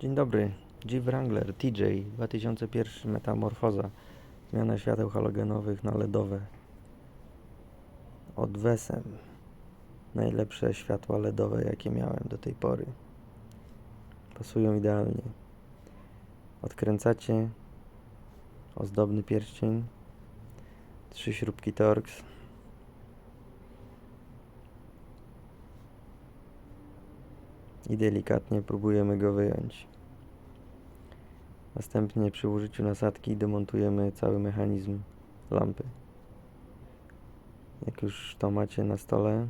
Dzień dobry. Jeep Wrangler TJ 2001 Metamorfoza. Zmiana świateł halogenowych na LEDowe. Od Wesem. Najlepsze światła LEDowe jakie miałem do tej pory. Pasują idealnie. Odkręcacie ozdobny pierścień. Trzy śrubki Torx. I delikatnie próbujemy go wyjąć. Następnie przy użyciu nasadki demontujemy cały mechanizm lampy. Jak już to macie na stole,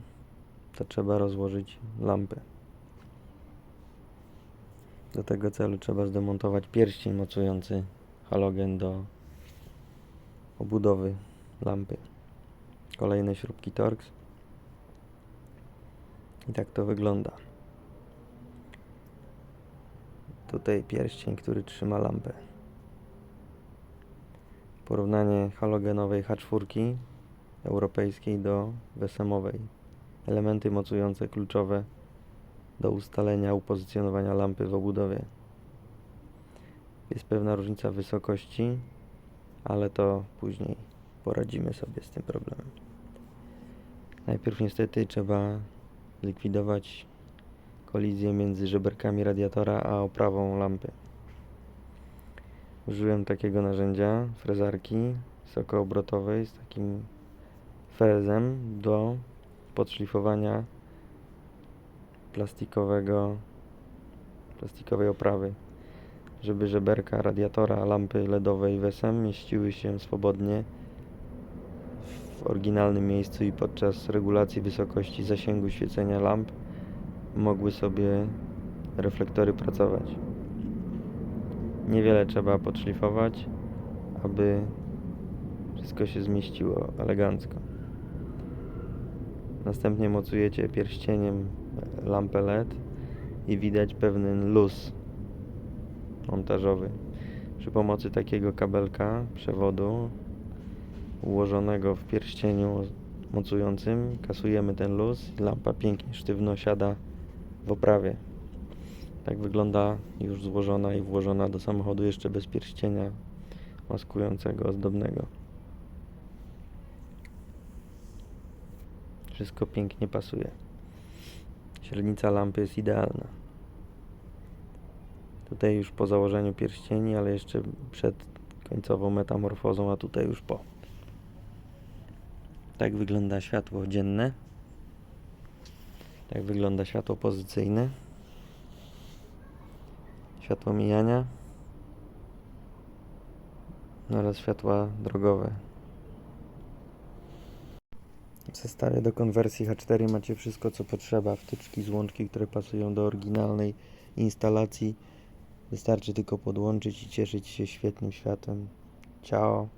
to trzeba rozłożyć lampę. Do tego celu trzeba zdemontować pierścień mocujący halogen do obudowy lampy. Kolejne śrubki Torx. I tak to wygląda. Tutaj pierścień, który trzyma lampę. Porównanie halogenowej H4 europejskiej do wesemowej. Elementy mocujące kluczowe do ustalenia upozycjonowania lampy w obudowie. Jest pewna różnica wysokości, ale to później poradzimy sobie z tym problemem. Najpierw niestety trzeba zlikwidować kolizję między żeberkami radiatora a oprawą lampy. Użyłem takiego narzędzia, frezarki wysokoobrotowej z takim frezem do podszlifowania plastikowego, plastikowej oprawy, żeby żeberka radiatora lampy LEDowej WESEM mieściły się swobodnie w oryginalnym miejscu i podczas regulacji wysokości zasięgu świecenia lamp mogły sobie reflektory pracować. Niewiele trzeba podszlifować, aby wszystko się zmieściło elegancko. Następnie mocujecie pierścieniem lampę LED i widać pewien luz montażowy. Przy pomocy takiego kabelka przewodu ułożonego w pierścieniu mocującym kasujemy ten luz lampa pięknie sztywno siada w oprawie. Tak wygląda już złożona i włożona do samochodu jeszcze bez pierścienia maskującego ozdobnego. Wszystko pięknie pasuje. Średnica lampy jest idealna. Tutaj już po założeniu pierścieni, ale jeszcze przed końcową metamorfozą, a tutaj już po. Tak wygląda światło dzienne. Tak wygląda światło pozycyjne. Światło mijania. Oraz światła drogowe. W zestawie do konwersji H4 macie wszystko co potrzeba. Wtyczki, złączki, które pasują do oryginalnej instalacji. Wystarczy tylko podłączyć i cieszyć się świetnym światłem. Ciao.